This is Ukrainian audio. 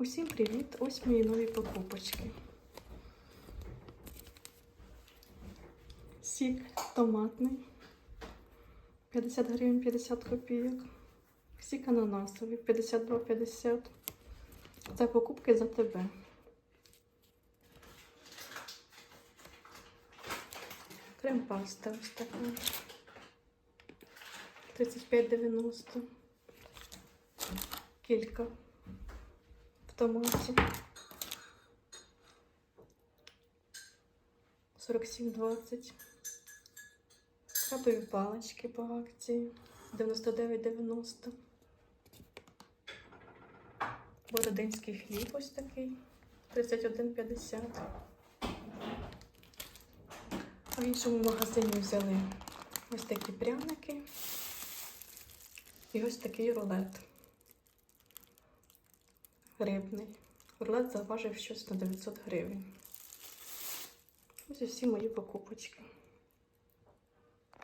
Усім привіт! Ось мої нові покупочки. Сік томатний. 50 гривень 50 копійок. Сік ананасовий 52,50. Це покупки за тебе. Крем паста ось така. 35,90. Кілька в томаті. 47,20. Крабові палички по акції. 99,90. Бородинський хліб ось такий. 31,50. А в іншому магазині взяли ось такі пряники і ось такий рулет рибний. Орлет заважив щось на 900 гривень. Ось усі мої покупочки.